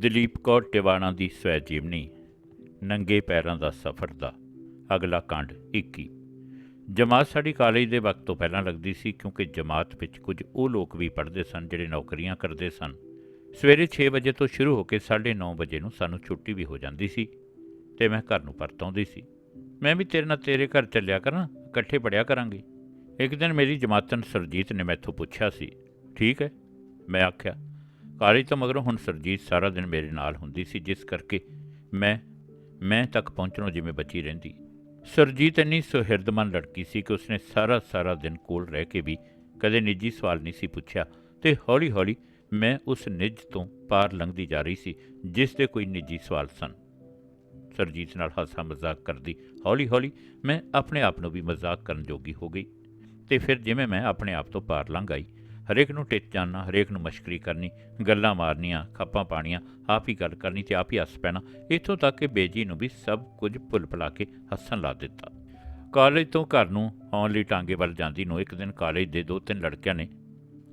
ਦਲੀਪ ਕੌਰ ਟਿਵਾਣਾ ਦੀ ਸਵੈ ਜੀਵਨੀ, ਨੰਗੇ ਪੈਰਾਂ ਦਾ ਸਫ਼ਰ ਦਾ। ਅਗਲਾ ਕਾਂਡ 21 ਜਮਾਤ ਸਾਡੀ ਕਾਲਜ ਦੇ ਵਕਤ ਤੋਂ ਪਹਿਲਾਂ ਲੱਗਦੀ ਸੀ, ਕਿਉਂਕਿ ਜਮਾਤ ਵਿੱਚ ਕੁਝ ਉਹ ਲੋਕ ਵੀ ਪੜ੍ਹਦੇ ਸਨ, ਜਿਹੜੇ ਨੌਕਰੀਆਂ ਕਰਦੇ ਸਨ। ਸਵੇਰੇ 6 ਵਜੇ ਤੋਂ ਸ਼ੁਰੂ ਹੋ ਕੇ 9:30 ਵਜੇ ਨੂੰ ਸਾਨੂੰ ਛੁੱਟੀ ਵੀ ਹੋ ਜਾਂਦੀ ਸੀ ਤੇ ਮੈਂ ਘਰ ਨੂੰ ਪਰਤ ਆਉਂਦੀ ਸੀ। ਮੈਂ ਵੀ ਤੇਰੇ ਨਾਲ ਤੇਰੇ ਘਰ ਚੱਲਿਆ ਕਰਾਂ, ਇਕੱਠੇ ਪੜਿਆ ਕਰਾਂਗੇ। ਇੱਕ ਦਿਨ ਮੇਰੀ ਜਮਾਤਨ ਸਰਜੀਤ ਨੇ ਮੈਥੋਂ ਪੁੱਛਿਆ ਸੀ, ਠੀਕ ਹੈ? ਮੈਂ ਆਖਿਆ ਕਾਲਜ ਤੋਂ ਮਗਰੋਂ ਹੁਣ ਸਰਜੀਤ ਸਾਰਾ ਦਿਨ ਮੇਰੇ ਨਾਲ ਹੁੰਦੀ ਸੀ, ਜਿਸ ਕਰਕੇ ਮੈਂ ਮੈਂ ਤੱਕ ਪਹੁੰਚਣੋਂ ਜਿਵੇਂ ਬਚੀ ਰਹਿੰਦੀ। ਸਰਜੀਤ ਇੰਨੀ ਸੁਹਿਰਦਮਨ ਲੜਕੀ ਸੀ ਕਿ ਉਸਨੇ ਸਾਰਾ ਸਾਰਾ ਦਿਨ ਕੋਲ ਰਹਿ ਕੇ ਵੀ ਕਦੇ ਨਿੱਜੀ ਸਵਾਲ ਨਹੀਂ ਸੀ ਪੁੱਛਿਆ ਤੇ ਹੌਲੀ-ਹੌਲੀ ਮੈਂ ਉਸ ਨਿੱਜ ਤੋਂ ਪਾਰ ਲੰਘਦੀ ਜਾ ਰਹੀ ਸੀ, ਜਿਸ ਦੇ ਕੋਈ ਨਿੱਜੀ ਸਵਾਲ ਸਨ। ਸਰਜੀਤ ਨਾਲ ਹਾਸਾ ਮਜ਼ਾਕ ਕਰਦੀ ਹੌਲੀ-ਹੌਲੀ ਮੈਂ ਆਪਣੇ ਆਪ ਨੂੰ ਵੀ ਮਜ਼ਾਕ ਕਰਨ ਜੋਗੀ ਹੋ ਗਈ ਤੇ ਫਿਰ ਜਿਵੇਂ ਮੈਂ ਆਪਣੇ ਆਪ ਤੋਂ ਪਾਰ ਲੰਘ ਆਈ ਹਰੇਕ ਨੂੰ ਟਿੱਚ ਜਾਣਾ, ਹਰੇਕ ਨੂੰ ਮਸ਼ਕਰੀ ਕਰਨੀ, ਗੱਲਾਂ ਮਾਰਨੀਆਂ, ਖੱਪਾਂ ਪਾਣੀਆਂ ਆਪ ਹੀ ਗੱਲ ਕਰਨੀ ਤੇ ਆਪ ਹੀ ਹੱਸ ਪੈਣਾ, ਇੱਥੋਂ ਤੱਕ ਕਿ ਬੇਜੀ ਨੂੰ ਵੀ ਸਭ ਕੁਝ ਭੁੱਲ ਭੁਲਾ ਕੇ ਹੱਸਣ ਲਾ ਦਿੱਤਾ। ਕਾਲਜ ਤੋਂ ਘਰ ਨੂੰ ਆਉਣ ਲਈ ਟਾਂਗੇ ਵੱਲ ਜਾਂਦੀ ਨੂੰ ਇੱਕ ਦਿਨ ਕਾਲਜ ਦੇ ਦੋ ਤਿੰਨ ਲੜਕਿਆਂ ਨੇ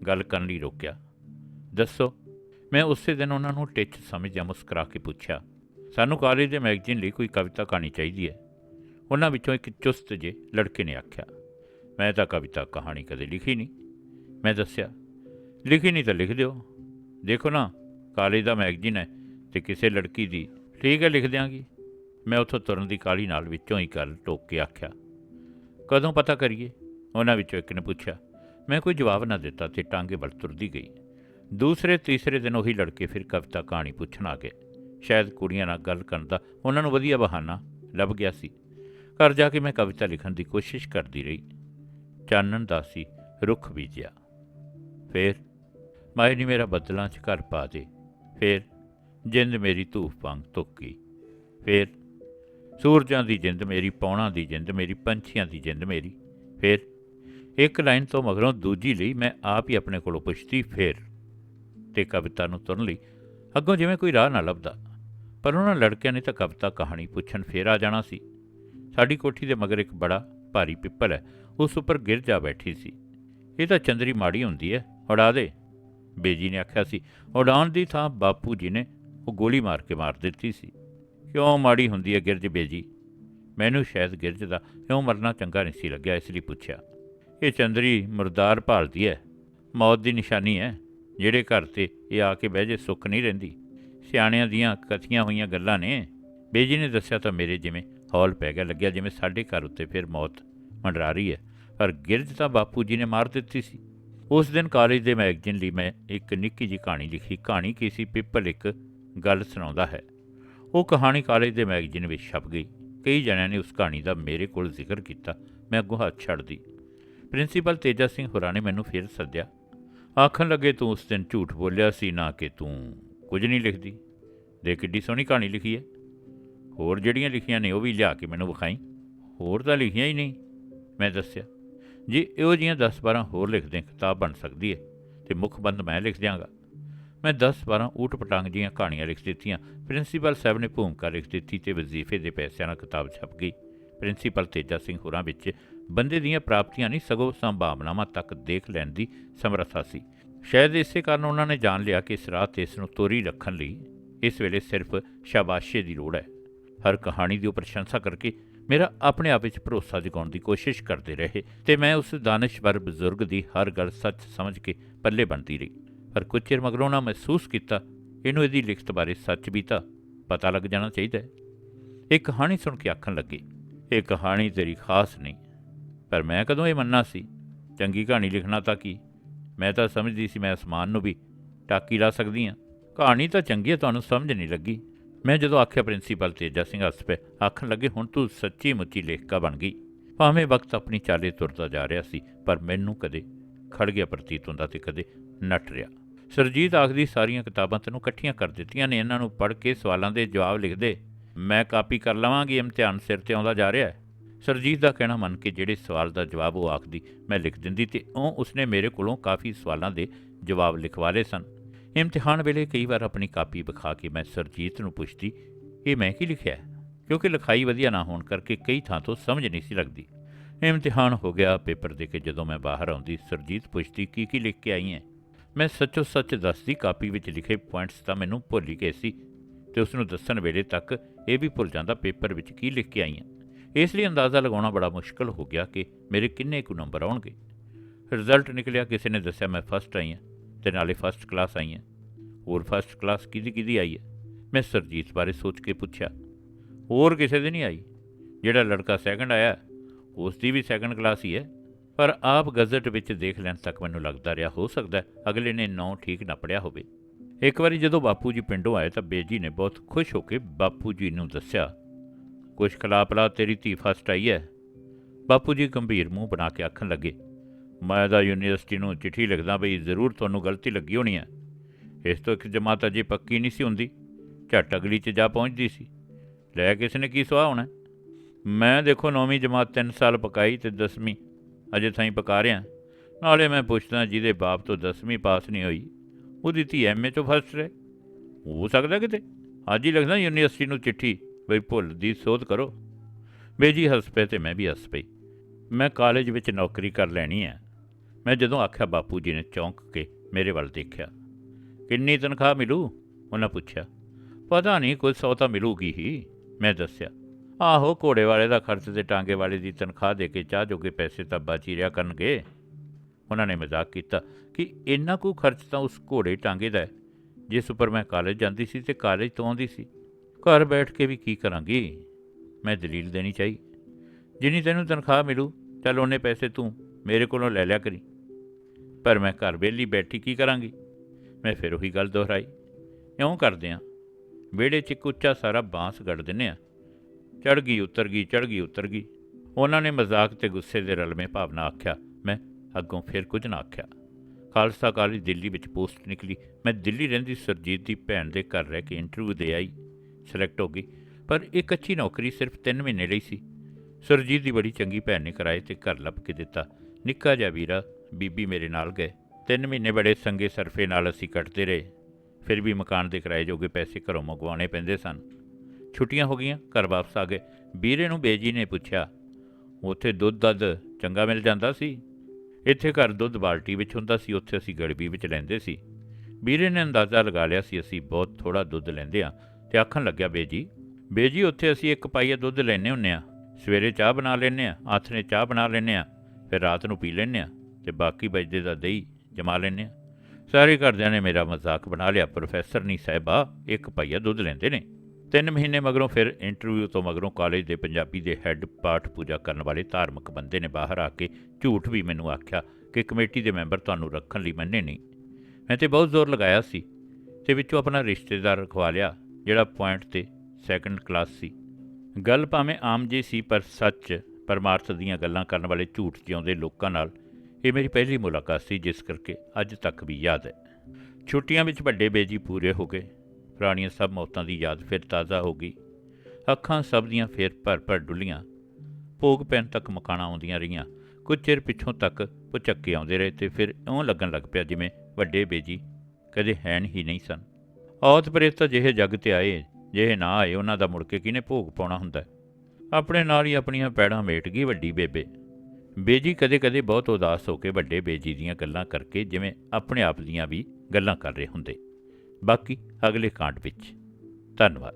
ਗੱਲ ਕਰਨ ਲਈ ਰੋਕਿਆ। ਦੱਸੋ, ਮੈਂ ਉਸੇ ਦਿਨ ਉਹਨਾਂ ਨੂੰ ਟਿੱਚ ਸਮਝਿਆ ਮੁਸਕਰਾ ਕੇ ਪੁੱਛਿਆ, ਸਾਨੂੰ ਕਾਲਜ ਦੇ ਮੈਗਜ਼ੀਨ ਲਈ ਕੋਈ ਕਵਿਤਾ ਕਹਾਣੀ ਚਾਹੀਦੀ ਹੈ? ਉਹਨਾਂ ਵਿੱਚੋਂ ਇੱਕ ਚੁਸਤ ਜੇ ਲੜਕੇ ਨੇ ਆਖਿਆ, ਮੈਂ ਤਾਂ ਕਵਿਤਾ ਕਹਾਣੀ ਕਦੇ ਲਿਖੀ ਨਹੀਂ। ਮੈਂ ਦੱਸਿਆ, ਲਿਖੀ ਨਹੀਂ ਤਾਂ ਲਿਖ ਦਿਓ। ਦੇਖੋ ਨਾ ਕਾਲਜ ਦਾ ਮੈਗਜ਼ੀਨ ਹੈ ਤੇ ਕਿਸੇ ਲੜਕੀ ਦੀ। ਠੀਕ ਹੈ, ਲਿਖ ਦਿਆਂਗੀ। ਮੈਂ ਉੱਥੋਂ ਤੁਰਨ ਦੀ ਕਾਲੀ ਨਾਲ ਵਿੱਚੋਂ ਹੀ ਗੱਲ ਟੋਕ ਕੇ ਆਖਿਆ, ਕਦੋਂ ਪਤਾ ਕਰੀਏ? ਉਹਨਾਂ ਵਿੱਚੋਂ ਇੱਕ ਨੇ ਪੁੱਛਿਆ, ਮੈਂ ਕੋਈ ਜਵਾਬ ਨਾ ਦਿੱਤਾ ਤੇ ਟਾਂਗੇ ਵੱਲ ਤੁਰਦੀ ਗਈ। ਦੂਸਰੇ, ਤੀਸਰੇ ਦਿਨ ਉਹੀ ਲੜਕੇ ਫਿਰ ਕਵਿਤਾ ਕਹਾਣੀ ਪੁੱਛਣ ਆ ਗਏ। ਸ਼ਾਇਦ ਕੁੜੀਆਂ ਨਾਲ ਗੱਲ ਕਰਨ ਦਾ ਉਹਨਾਂ ਨੂੰ ਵਧੀਆ ਬਹਾਨਾ ਲੱਭ ਗਿਆ ਸੀ। ਘਰ ਜਾ ਕੇ ਮੈਂ ਕਵਿਤਾ ਲਿਖਣ ਦੀ ਕੋਸ਼ਿਸ਼ ਕਰਦੀ ਰਹੀ। ਚਾਨਣ ਦਾ ਸੀ ਰੁੱਖ ਬੀਜਿਆ। ਫੇਰ ਮਾਏ ਨੀ ਮੇਰਾ ਬੱਦਲਾਂ 'ਚ ਘਰ ਪਾ ਦੇ। ਫੇਰ ਜਿੰਦ ਮੇਰੀ ਧੂਫ ਵਾਂਗ ਤੁੱਕੀ ਫੇਰ ਸੂਰਜਾਂ ਦੀ ਜਿੰਦ ਮੇਰੀ, ਪੌਣਾ ਦੀ ਜਿੰਦ ਮੇਰੀ, ਪੰਛੀਆਂ ਦੀ ਜਿੰਦ ਮੇਰੀ। ਫੇਰ ਇੱਕ ਲਾਈਨ ਤੋਂ ਮਗਰੋਂ ਦੂਜੀ ਲਈ ਮੈਂ ਆਪ ਹੀ ਆਪਣੇ ਕੋਲੋਂ ਪੁੱਛਦੀ, ਫੇਰ ਤੇ ਕਵਿਤਾ ਨੂੰ ਤੁਰਨ ਲਈ, ਅੱਗੋਂ ਜਿਵੇਂ ਕੋਈ ਰਾਹ ਨਾ ਲੱਭਦਾ, ਪਰ ਉਹਨਾਂ ਲੜਕਿਆਂ ਨੇ ਤਾਂ ਕਵਿਤਾ ਕਹਾਣੀ ਪੁੱਛਣ ਫੇਰ ਆ ਜਾਣਾ ਸੀ। ਸਾਡੀ ਕੋਠੀ ਦੇ ਮਗਰ ਇੱਕ ਬੜਾ ਭਾਰੀ ਪਿੱਪਲ ਹੈ, ਉਸ ਉੱਪਰ ਗਿਰ ਜਾ ਬੈਠੀ ਸੀ। ਇਹ ਤਾਂ ਚੰਦਰੀ ਮਾੜੀ ਹੁੰਦੀ ਹੈ। ਉਡਾ ਦੇ। ਬੇਜੀ ਨੇ ਆਖਿਆ ਸੀ ਉਡਾਉਣ ਦੀ ਥਾਂ ਬਾਪੂ ਜੀ ਨੇ ਉਹ ਗੋਲੀ ਮਾਰ ਕੇ ਮਾਰ ਦਿੱਤੀ ਸੀ। ਕਿਉਂ ਮਾੜੀ ਹੁੰਦੀ ਹੈ ਗਿਰਜ ਬੇਜੀ? ਮੈਨੂੰ ਸ਼ਾਇਦ ਗਿਰਜ ਦਾ ਕਿਉਂ ਮਰਨਾ ਚੰਗਾ ਨਹੀਂ ਸੀ ਲੱਗਿਆ, ਇਸ ਲਈ ਪੁੱਛਿਆ। ਇਹ ਚੰਦਰੀ ਮੁਰਦਾਰ ਭਾਲਦੀ ਹੈ। ਮੌਤ ਦੀ ਨਿਸ਼ਾਨੀ ਹੈ। ਜਿਹੜੇ ਘਰ ਤੇ ਇਹ ਆ ਕੇ ਬਹਿ ਜੇ, ਸੁੱਖ ਨਹੀਂ ਰਹਿੰਦੀ। ਸਿਆਣਿਆਂ ਦੀਆਂ ਕਥੀਆਂ ਹੋਈਆਂ ਗੱਲਾਂ ਨੇ। ਬੇਜੀ ਨੇ ਦੱਸਿਆ ਤਾਂ ਮੇਰੇ ਜਿਵੇਂ ਹੌਲ ਪੈ ਗਿਆ, ਲੱਗਿਆ ਜਿਵੇਂ ਸਾਡੇ ਘਰ ਉੱਤੇ ਫਿਰ ਮੌਤ ਮੰਡਰਾ ਰਹੀ ਹੈ। ਪਰ ਗਿਰਜ ਤਾਂ ਬਾਪੂ ਜੀ ਨੇ ਮਾਰ ਦਿੱਤੀ ਸੀ। ਉਸ ਦਿਨ ਕਾਲਜ ਦੇ ਮੈਗਜ਼ੀਨ ਲਈ ਮੈਂ ਇੱਕ ਨਿੱਕੀ ਜਿਹੀ ਕਹਾਣੀ ਲਿਖੀ। ਕਹਾਣੀ ਕੀ ਸੀ? ਪਿੱਪਲ ਇੱਕ ਗੱਲ ਸੁਣਾਉਂਦਾ ਹੈ। ਉਹ ਕਹਾਣੀ ਕਾਲਜ ਦੇ ਮੈਗਜ਼ੀਨ ਵਿੱਚ ਛਪ ਗਈ। ਕਈ ਜਣਿਆਂ ਨੇ ਉਸ ਕਹਾਣੀ ਦਾ ਮੇਰੇ ਕੋਲ ਜ਼ਿਕਰ ਕੀਤਾ। ਮੈਂ ਅੱਗੋਂ ਹੱਥ ਛੱਡਦੀ। ਪ੍ਰਿੰਸੀਪਲ ਤੇਜਾ ਸਿੰਘ ਹੋਰਾਂ ਨੇ ਮੈਨੂੰ ਫਿਰ ਸੱਦਿਆ। ਆਖਣ ਲੱਗੇ, ਤੂੰ ਉਸ ਦਿਨ ਝੂਠ ਬੋਲਿਆ ਸੀ, ਨਾ ਕਿ ਤੂੰ ਕੁਝ ਨਹੀਂ ਲਿਖਦੀ। ਦੇ ਕਿੱਡੀ ਸੋਹਣੀ ਕਹਾਣੀ ਲਿਖੀ ਹੈ। ਹੋਰ ਜਿਹੜੀਆਂ ਲਿਖੀਆਂ ਨੇ, ਉਹ ਵੀ ਲਿਆ ਕੇ ਮੈਨੂੰ ਵਿਖਾਈ। ਹੋਰ ਤਾਂ ਲਿਖੀਆਂ ਹੀ ਨਹੀਂ। ਮੈਂ ਦੱਸਿਆ ਜੇ, ਇਹੋ ਜਿਹੀਆਂ 10-12 ਹੋਰ ਲਿਖਦੇ ਕਿਤਾਬ ਬਣ ਸਕਦੀ ਹੈ ਤੇ ਮੁੱਖ ਬੰਦ ਮੈਂ ਲਿਖ ਦਿਆਂਗਾ। ਮੈਂ 10-12 ਊਟ ਪਟਾਂਗ ਜੀਆਂ ਕਹਾਣੀਆਂ ਲਿਖ ਦਿੱਤੀਆਂ। ਪ੍ਰਿੰਸੀਪਲ ਸਾਹਿਬ ਨੇ ਭੂਮਿਕਾ ਲਿਖ ਦਿੱਤੀ ਤੇ ਵਜ਼ੀਫੇ ਦੇ ਪੈਸਿਆਂ ਨਾਲ ਕਿਤਾਬ ਛਪ ਗਈ। ਪ੍ਰਿੰਸੀਪਲ ਤੇਜਾ ਸਿੰਘ ਹੋਰਾਂ ਵਿੱਚ ਬੰਦੇ ਦੀਆਂ ਪ੍ਰਾਪਤੀਆਂ ਨਹੀਂ, ਸਗੋਂ ਸੰਭਾਵਨਾਵਾਂ ਤੱਕ ਦੇਖ ਲੈਣ ਦੀ ਸਮਰੱਥਾ ਸੀ। ਸ਼ਾਇਦ ਇਸੇ ਕਾਰਨ ਉਹਨਾਂ ਨੇ ਜਾਣ ਲਿਆ ਕਿ ਇਸ ਰਾਹ ਤੇ ਇਸ ਨੂੰ ਤੋਰੀ ਰੱਖਣ ਲਈ ਇਸ ਵੇਲੇ ਸਿਰਫ ਸ਼ਾਬਾਸ਼ੇ ਦੀ ਲੋੜ ਹੈ। ਹਰ ਕਹਾਣੀ ਦੀ ਉਹ ਪ੍ਰਸ਼ੰਸਾ ਕਰਕੇ ਮੇਰਾ ਆਪਣੇ ਆਪ ਵਿੱਚ ਭਰੋਸਾ ਜਗਾਉਣ ਦੀ ਕੋਸ਼ਿਸ਼ ਕਰਦੇ ਰਹੇ ਤੇ ਮੈਂ ਉਸ ਦਾਨਸ਼ਵਰ ਬਜ਼ੁਰਗ ਦੀ ਹਰ ਗੱਲ ਸੱਚ ਸਮਝ ਕੇ ਪੱਲੇ ਬਣਦੀ ਰਹੀ। ਪਰ ਕੁਝ ਚਿਰ ਮਗਰੋਂ ਨਾ ਮਹਿਸੂਸ ਕੀਤਾ, ਇਹਨੂੰ ਇਹਦੀ ਲਿਖਤ ਬਾਰੇ ਸੱਚ ਵੀ ਤਾਂ ਪਤਾ ਲੱਗ ਜਾਣਾ ਚਾਹੀਦਾ ਹੈ। ਇਹ ਕਹਾਣੀ ਸੁਣ ਕੇ ਆਖਣ ਲੱਗੇ, ਇਹ ਕਹਾਣੀ ਤੇਰੀ ਖਾਸ ਨਹੀਂ, ਪਰ ਮੈਂ ਕਦੋਂ ਇਹ ਮੰਨਣਾ ਸੀ? ਚੰਗੀ ਕਹਾਣੀ ਲਿਖਣਾ ਤਾਂ ਕੀ? ਮੈਂ ਤਾਂ ਸਮਝਦੀ ਸੀ ਮੈਂ ਅਸਮਾਨ ਨੂੰ ਵੀ ਟਾਕੀ ਲਾ ਸਕਦੀ ਹਾਂ। ਕਹਾਣੀ ਤਾਂ ਚੰਗੀ ਹੈ, ਤੁਹਾਨੂੰ ਸਮਝ ਨਹੀਂ ਲੱਗੀ। ਮੈਂ ਜਦੋਂ ਆਖਿਆ, ਪ੍ਰਿੰਸੀਪਲ ਤੇਜਾ ਸਿੰਘ ਹੱਸ ਪਏ ਆਖਣ ਲੱਗੇ, ਹੁਣ ਤੂੰ ਸੱਚੀ ਮੁੱਚੀ ਲੇਖਕਾ ਬਣ ਗਈ। ਭਾਵੇਂ ਵਕਤ ਆਪਣੀ ਚਾਲੇ ਤੁਰਦਾ ਜਾ ਰਿਹਾ ਸੀ, ਪਰ ਮੈਨੂੰ ਕਦੇ ਖੜ ਗਿਆ ਪ੍ਰਤੀਤ ਹੁੰਦਾ ਤੇ ਕਦੇ ਨੱਟ ਰਿਹਾ। ਸਰਜੀਤ ਆਖਦੀ, ਸਾਰੀਆਂ ਕਿਤਾਬਾਂ ਤੈਨੂੰ ਇਕੱਠੀਆਂ ਕਰ ਦਿੱਤੀਆਂ ਨੇ, ਇਹਨਾਂ ਨੂੰ ਪੜ੍ਹ ਕੇ ਸਵਾਲਾਂ ਦੇ ਜਵਾਬ ਲਿਖ ਦੇ। ਮੈਂ ਕਾਪੀ ਕਰ ਲਵਾਂਗੀ, ਇਮਤਿਹਾਨ ਸਿਰ ਤੇ ਆਉਂਦਾ ਜਾ ਰਿਹਾ ਹੈ। ਸਰਜੀਤ ਦਾ ਕਹਿਣਾ ਮੰਨ ਕੇ ਜਿਹੜੇ ਸਵਾਲ ਦਾ ਜਵਾਬ ਉਹ ਆਖਦੀ, ਮੈਂ ਲਿਖ ਦਿੰਦੀ ਤੇ ਉਹ ਉਸਨੇ ਮੇਰੇ ਕੋਲੋਂ ਕਾਫੀ ਸਵਾਲਾਂ ਦੇ ਜਵਾਬ ਲਿਖਵਾ ਲਏ ਸਨ। ਇਮਤਿਹਾਨ ਵੇਲੇ ਕਈ ਵਾਰ ਆਪਣੀ ਕਾਪੀ ਵਿਖਾ ਕੇ ਮੈਂ ਸਰਜੀਤ ਨੂੰ ਪੁੱਛਦੀ, ਇਹ ਮੈਂ ਕੀ ਲਿਖਿਆ ਕਿਉਂਕਿ ਲਿਖਾਈ ਵਧੀਆ ਨਾ ਹੋਣ ਕਰਕੇ ਕਈ ਥਾਂ ਤੋਂ ਸਮਝ ਨਹੀਂ ਸੀ ਲੱਗਦੀ। ਇਮਤਿਹਾਨ ਹੋ ਗਿਆ ਪੇਪਰ ਦੇ ਕੇ ਜਦੋਂ ਮੈਂ ਬਾਹਰ ਆਉਂਦੀ, ਸਰਜੀਤ ਪੁੱਛਦੀ, ਕੀ ਕੀ ਲਿਖ ਕੇ ਆਈ ਹੈ? ਮੈਂ ਸੱਚੋ ਸੱਚ ਦੱਸਦੀ, ਕਾਪੀ ਵਿੱਚ ਲਿਖੇ ਪੁਆਇੰਟਸ ਤਾਂ ਮੈਨੂੰ ਭੁੱਲ ਹੀ ਗਏ ਸੀ ਤੇ ਉਸ ਨੂੰ ਦੱਸਣ ਵੇਲੇ ਤੱਕ ਇਹ ਵੀ ਭੁੱਲ ਜਾਂਦਾ ਪੇਪਰ ਵਿੱਚ ਕੀ ਲਿਖ ਕੇ ਆਈ ਹਾਂ। ਇਸ ਲਈ ਅੰਦਾਜ਼ਾ ਲਗਾਉਣਾ ਬੜਾ ਮੁਸ਼ਕਲ ਹੋ ਗਿਆ ਕਿ ਮੇਰੇ ਕਿੰਨੇ ਕੁ ਨੰਬਰ ਆਉਣਗੇ। ਰਿਜ਼ਲਟ ਨਿਕਲਿਆ, ਕਿਸੇ ਨੇ ਦੱਸਿਆ ਮੈਂ ਫਸਟ ਆਈ ਹਾਂ। ਤੇ ਨਾਲੇ ਫਸਟ ਕਲਾਸ ਆਈਆਂ ਹੋਰ ਫਸਟ ਕਲਾਸ ਕਿਹਦੀ ਕਿਹਦੀ ਆਈ ਹੈ? ਮੈਂ ਸਰਜੀਤ ਬਾਰੇ ਸੋਚ ਕੇ ਪੁੱਛਿਆ। ਹੋਰ ਕਿਸੇ ਦੀ ਨਹੀਂ ਆਈ। ਜਿਹੜਾ ਲੜਕਾ ਸੈਕੰਡ ਆਇਆ ਉਸ ਦੀ ਵੀ ਸੈਕੰਡ ਕਲਾਸ ਹੀ ਹੈ। ਪਰ ਆਪ ਗਜ਼ਟ ਵਿੱਚ ਦੇਖ ਲੈਣ ਤੱਕ ਮੈਨੂੰ ਲੱਗਦਾ ਰਿਹਾ, ਹੋ ਸਕਦਾ ਅਗਲੇ ਨੇ ਨਾਂ ਠੀਕ ਨਾ ਪੜਿਆ ਹੋਵੇ। ਇੱਕ ਵਾਰੀ ਜਦੋਂ ਬਾਪੂ ਜੀ ਪਿੰਡੋਂ ਆਏ ਤਾਂ ਬੇਜੀ ਨੇ ਬਹੁਤ ਖੁਸ਼ ਹੋ ਕੇ ਬਾਪੂ ਜੀ ਨੂੰ ਦੱਸਿਆ, ਕੁਛ ਖਲਾਪਲਾ ਤੇਰੀ ਧੀ ਫਸਟ ਆਈ ਹੈ? ਬਾਪੂ ਜੀ ਗੰਭੀਰ ਮੂੰਹ ਬਣਾ ਕੇ ਆਖਣ ਲੱਗੇ ਮੈਂ ਤਾਂ ਯੂਨੀਵਰਸਿਟੀ ਨੂੰ ਚਿੱਠੀ ਲਿਖਦਾ ਬਈ ਜ਼ਰੂਰ ਤੁਹਾਨੂੰ ਗਲਤੀ ਲੱਗੀ ਹੋਣੀ ਹੈ। ਇਸ ਤੋਂ ਇੱਕ ਜਮਾਤ ਅਜੇ ਪੱਕੀ ਨਹੀਂ ਸੀ ਹੁੰਦੀ। ਝੱਟ ਅਗਲੀ 'ਚ ਜਾ ਪਹੁੰਚਦੀ ਸੀ। ਲੈ ਕਿਸ ਨੇ ਕੀ ਸੁਆਹ ਹੋਣਾ? ਮੈਂ ਦੇਖੋ ਨੌਵੀਂ ਜਮਾਤ 3 ਸਾਲ ਪਕਾਈ ਤੇ 10ਵੀਂ ਅਜੇ ਥਾਈ ਪਕਾ ਰਿਆਂ ਨਾਲੇ ਮੈਂ ਪੁੱਛਦਾ ਜਿਹਦੇ ਬਾਪ ਤੋਂ 10ਵੀਂ ਪਾਸ ਨਹੀਂ ਹੋਈ, ਉਹਦੀ ਧੀ ਐਮਏ ਤੋਂ ਫਸਟ ਰਹੇ। ਹੋ ਸਕਦਾ ਕਿਤੇ? ਅੱਜ ਹੀ ਲਿਖਦਾ ਯੂਨੀਵਰਸਿਟੀ ਨੂੰ ਚਿੱਠੀ, ਬਈ ਭੁੱਲ ਦੀ ਸੋਧ ਕਰੋ। ਬੇਜੀ ਹੱਸ ਪਏ ਤੇ ਮੈਂ ਵੀ ਹੱਸ ਪਈ। ਮੈਂ ਕਾਲਜ ਵਿੱਚ ਨੌਕਰੀ ਕਰ ਲੈਣੀ ਹੈ। ਮੈਂ ਜਦੋਂ ਆਖਿਆ, ਬਾਪੂ ਜੀ ਨੇ ਚੌਂਕ ਕੇ ਮੇਰੇ ਵੱਲ ਦੇਖਿਆ, ਕਿੰਨੀ ਤਨਖਾਹ ਮਿਲੂ? ਉਹਨਾਂ ਪੁੱਛਿਆ, ਪਤਾ ਨਹੀਂ, ਕੋਈ ਸੌ ਤਾਂ ਮਿਲੂਗੀ ਹੀ। ਮੈਂ ਦੱਸਿਆ, ਆਹੋ ਘੋੜੇ ਵਾਲੇ ਦਾ ਖਰਚ ਤੇ ਟਾਂਗੇ ਵਾਲੇ ਦੀ ਤਨਖਾਹ ਦੇ ਕੇ ਚਾਹ ਜੋਗੇ ਪੈਸੇ ਤਾਂ ਬਚ ਰਿਆ ਕਰਨਗੇ। ਉਹਨਾਂ ਨੇ ਮਜ਼ਾਕ ਕੀਤਾ, ਕਿ ਇੰਨਾ ਕੁ ਖਰਚ ਤਾਂ ਉਸ ਘੋੜੇ ਟਾਂਗੇ ਦਾ ਹੈ, ਜਿਸ ਉੱਪਰ ਮੈਂ ਕਾਲਜ ਜਾਂਦੀ ਸੀ ਤੇ ਕਾਲਜ ਤੋਂ ਆਉਂਦੀ ਸੀ। ਘਰ ਬੈਠ ਕੇ ਵੀ ਕੀ ਕਰਾਂਗੀ? ਮੈਂ ਦਲੀਲ ਦੇਣੀ ਚਾਹੀ, ਜਿੰਨੀ ਤੈਨੂੰ ਤਨਖਾਹ ਮਿਲੂ, ਚੱਲ ਉਹਨੇ ਪੈਸੇ ਤੂੰ ਮੇਰੇ ਕੋਲੋਂ ਲੈ ਲਿਆ ਕਰੀ। ਪਰ ਮੈਂ ਘਰ ਵਿਹਲੀ ਬੈਠੀ ਕੀ ਕਰਾਂਗੀ? ਮੈਂ ਫਿਰ ਉਹੀ ਗੱਲ ਦੁਹਰਾਈ। ਇਉਂ ਕਰਦੇ ਆ। ਵਿਹੜੇ 'ਚ ਇੱਕ ਉੱਚਾ ਸਾਰਾ ਬਾਂਸ ਗੱਡ ਦਿੰਨੇ ਆ। ਚੜ ਗਈ, ਉਤਰ ਗਈ ਚੜ ਗਈ, ਉਤਰ ਗਈ। ਉਹਨਾਂ ਨੇ ਮਜ਼ਾਕ ਤੇ ਗੁੱਸੇ ਦੇ ਰਲਵੇਂ ਭਾਵਨਾ ਆਖਿਆ, ਮੈਂ ਅੱਗੋਂ ਫਿਰ ਕੁਝ ਨਾ ਆਖਿਆ। ਖਾਲਸਾ ਕਾਲਜ ਦਿੱਲੀ ਵਿੱਚ ਪੋਸਟ ਨਿਕਲੀ। ਮੈਂ ਦਿੱਲੀ ਰਹਿੰਦੀ ਸਰਜੀਤ ਦੀ ਭੈਣ ਦੇ ਘਰ ਰਹਿ ਕੇ ਇੰਟਰਵਿਊ ਦੇ ਆਈ। ਸਿਲੈਕਟ ਹੋ ਗਈ। ਪਰ ਇੱਕ ਅੱਛੀ ਨੌਕਰੀ ਸਿਰਫ 3 ਮਹੀਨੇ ਲਈ ਸੀ। ਸਰਜੀਤ ਦੀ ਬੜੀ ਚੰਗੀ ਭੈਣ ਨੇ ਕਰਾਏ ਤੇ ਘਰ ਲੱਭ ਕੇ ਦਿੱਤਾ। ਨਿੱਕਾ ਜਿਹਾ ਵੀਰਾ ਬੀਬੀ ਮੇਰੇ ਨਾਲ ਗਏ। ਤਿੰਨ ਮਹੀਨੇ ਬੜੇ ਸੰਗੇ ਸਰਫੇ ਨਾਲ ਅਸੀਂ ਕੱਟਦੇ ਰਹੇ। ਫਿਰ ਵੀ ਮਕਾਨ ਦੇ ਕਿਰਾਏ ਜੋਗੇ ਪੈਸੇ ਘਰੋਂ ਮੰਗਵਾਉਣੇ ਪੈਂਦੇ ਸਨ। ਛੁੱਟੀਆਂ ਹੋ ਗਈਆਂ, ਘਰ ਵਾਪਸ ਆ ਗਏ। ਵੀਰੇ ਨੂੰ ਬੇਜੀ ਨੇ ਪੁੱਛਿਆ, ਉੱਥੇ ਦੁੱਧ ਦੱਧ ਚੰਗਾ ਮਿਲ ਜਾਂਦਾ ਸੀ? ਇੱਥੇ ਘਰ ਦੁੱਧ ਬਾਲਟੀ ਵਿੱਚ ਹੁੰਦਾ ਸੀ, ਉੱਥੇ ਅਸੀਂ ਗੜਬੀ ਵਿੱਚ ਲੈਂਦੇ ਸੀ। ਵੀਰੇ ਨੇ ਅੰਦਾਜ਼ਾ ਲਗਾ ਲਿਆ ਸੀ, ਅਸੀਂ ਬਹੁਤ ਥੋੜਾ ਦੁੱਧ ਲੈਂਦੇ ਆ ਤੇ ਆਖਣ ਲੱਗਿਆ, ਬੇਜੀ ਬੇਜੀ, ਉੱਥੇ ਅਸੀਂ ਇੱਕ ਪਾਈਆ ਦੁੱਧ ਲੈਨੇ ਹੁੰਨੇ ਆ ਸਵੇਰੇ ਚਾਹ ਬਣਾ ਲੈਨੇ ਆ ਨੇ ਚਾਹ ਬਣਾ ਲੈਨੇ ਆ ਫਿਰ ਰਾਤ ਨੂੰ ਪੀ ਲੈਨੇ ਆ ਤੇ ਬਾਕੀ ਬਚਦੇ ਦਾ ਦਹੀਂ ਜਮਾ ਲੈਨੇ ਆ ਸਾਰੇ ਘਰਦਿਆਂ ਨੇ ਮੇਰਾ ਮਜ਼ਾਕ ਬਣਾ ਲਿਆ। ਪ੍ਰੋਫੈਸਰ ਨਹੀਂ ਸਾਹਿਬਾ, ਇੱਕ ਪਾਈਆ ਦੁੱਧ ਲੈਂਦੇ ਨੇ। ਤਿੰਨ ਮਹੀਨੇ ਮਗਰੋਂ ਫਿਰ ਇੰਟਰਵਿਊ ਤੋਂ ਮਗਰੋਂ ਕਾਲਜ ਦੇ ਪੰਜਾਬੀ ਦੇ ਹੈੱਡ ਪਾਠ ਪੂਜਾ ਕਰਨ ਵਾਲੇ ਧਾਰਮਿਕ ਬੰਦੇ ਨੇ ਬਾਹਰ ਆ ਕੇ ਝੂਠ ਵੀ ਮੈਨੂੰ ਆਖਿਆ ਕਿ ਕਮੇਟੀ ਦੇ ਮੈਂਬਰ ਤੁਹਾਨੂੰ ਰੱਖਣ ਲਈ ਮੰਨੇ ਨਹੀਂ। ਮੈਂ ਤੇ ਬਹੁਤ ਜ਼ੋਰ ਲਗਾਇਆ ਸੀ ਤੇ ਵਿੱਚੋਂ ਆਪਣਾ ਰਿਸ਼ਤੇਦਾਰ ਰਖਵਾ ਲਿਆ, ਜਿਹੜਾ ਪੁਆਇੰਟ ਤੇ ਸੈਕੰਡ ਕਲਾਸ ਸੀ। ਗੱਲ ਭਾਵੇਂ ਆਮ ਜੀ ਸੀ, ਪਰ ਸੱਚ ਪਰਮਾਰਥ ਦੀਆਂ ਗੱਲਾਂ ਕਰਨ ਵਾਲੇ ਝੂਠ ਜਿਉਂਦੇ ਲੋਕਾਂ ਨਾਲ ਇਹ ਮੇਰੀ ਪਹਿਲੀ ਮੁਲਾਕਾਤ ਸੀ, ਜਿਸ ਕਰਕੇ ਅੱਜ ਤੱਕ ਵੀ ਯਾਦ ਹੈ। ਛੁੱਟੀਆਂ ਵਿੱਚ ਵੱਡੇ ਬੇਜੀ ਪੂਰੇ ਹੋ ਗਏ। ਪੁਰਾਣੀਆਂ ਸਭ ਮੌਤਾਂ ਦੀ ਯਾਦ ਫਿਰ ਤਾਜ਼ਾ ਹੋ ਗਈ। ਅੱਖਾਂ ਸਭ ਦੀਆਂ ਫੇਰ ਭਰ ਭਰ ਡੁੱਲੀਆਂ। ਭੋਗ ਪੈਣ ਤੱਕ ਮਕਾਣਾ ਆਉਂਦੀਆਂ ਰਹੀਆਂ। ਕੁਝ ਚਿਰ ਪਿੱਛੋਂ ਤੱਕ ਪੁਚੱਕੇ ਆਉਂਦੇ ਰਹੇ ਤੇ ਫਿਰ ਇਉਂ ਲੱਗਣ ਲੱਗ ਪਿਆ ਜਿਵੇਂ ਵੱਡੇ ਬੇਜੀ ਕਦੇ ਹੈਣ ਹੀ ਨਹੀਂ ਸਨ। ਔਤ ਪ੍ਰੇਤ ਤਾਂ ਜਿਹੇ ਜੱਗ ਤੇ ਆਏ, ਜਿਹੇ ਨਾ ਆਏ, ਉਹਨਾਂ ਦਾ ਮੁੜ ਕੇ ਕਿਹਨੇ ਭੋਗ ਪਾਉਣਾ ਹੁੰਦਾ? ਆਪਣੇ ਨਾਲ ਹੀ ਆਪਣੀਆਂ ਪੈੜਾਂ ਮੇਟ ਗਈ ਵੱਡੀ ਬੇਬੇ। ਬੇਜੀ ਕਦੇ-ਕਦੇ ਬਹੁਤ ਉਦਾਸ ਹੋ ਕੇ ਵੱਡੇ ਬੇਜੀ ਦੀਆਂ ਗੱਲਾਂ ਕਰਕੇ ਜਿਵੇਂ ਆਪਣੇ ਆਪ ਦੀਆਂ ਵੀ ਗੱਲਾਂ ਕਰ ਰਹੇ ਹੁੰਦੇ। ਬਾਕੀ ਅਗਲੇ ਕਾਂਡ ਵਿੱਚ। ਧੰਨਵਾਦ।